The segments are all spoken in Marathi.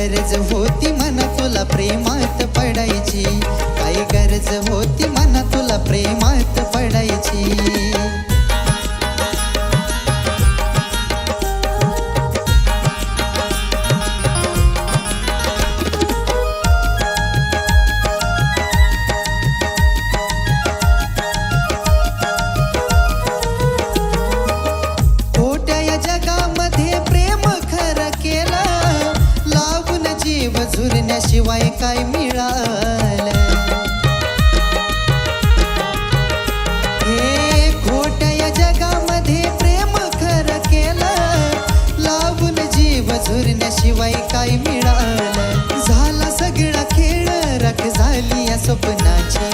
गरज होती मना तुला प्रेमात पडायची. काही गरज होती मना तुला प्रेमात पडायची? जीव झुरण्याशिवाय काय मिळालं? हे खोट्या जगामध्ये प्रेम खर केलं. लावून जीव झुरण्याशिवाय काय मिळालं? झाला सगळा खेळ रख झाली या स्वप्नाची.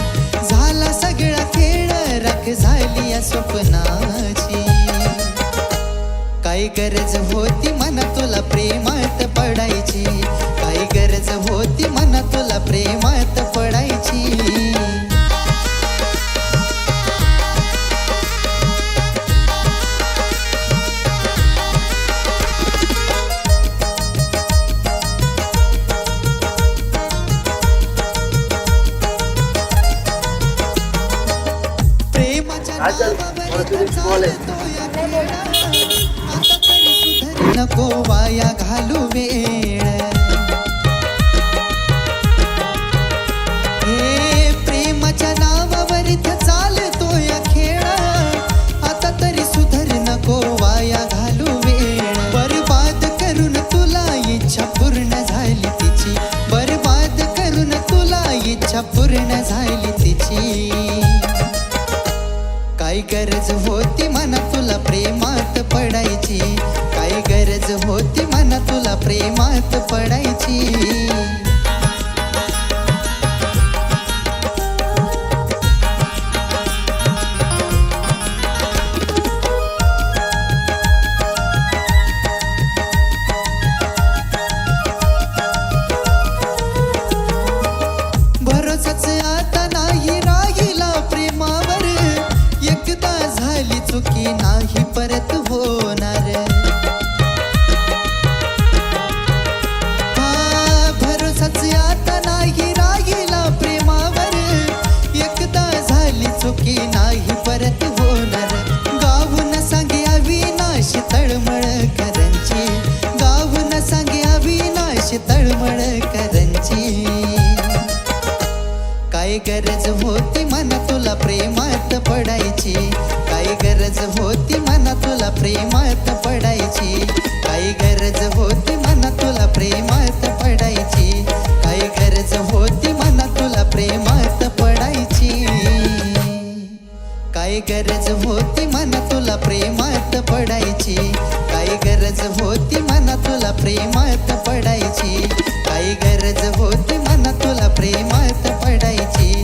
झाला सगळा खेळ रख झाली या स्वप्नाची. काय गरज होती मना तुला प्रेमात सुधारू नको वाया घालू वेळ गरज होती मना तुला प्रेमात पडायची? काय गरज होती मना तुला प्रेमात पडायची? झाली नाही परत होणार. गाऊन सांगे अविनाश तळमळ करंची गाऊन सांगे अविनाश तळमळ करंची काय गरज होती मना तुला प्रेमात पडायची? काय गरज होती मना तुला प्रेमात पडायची? गरज होती मना तुला प्रेमात पडायची? काय गरज होती मना तुला प्रेमात पडायची? काय गरज होती मना तुला प्रेमात पडायची?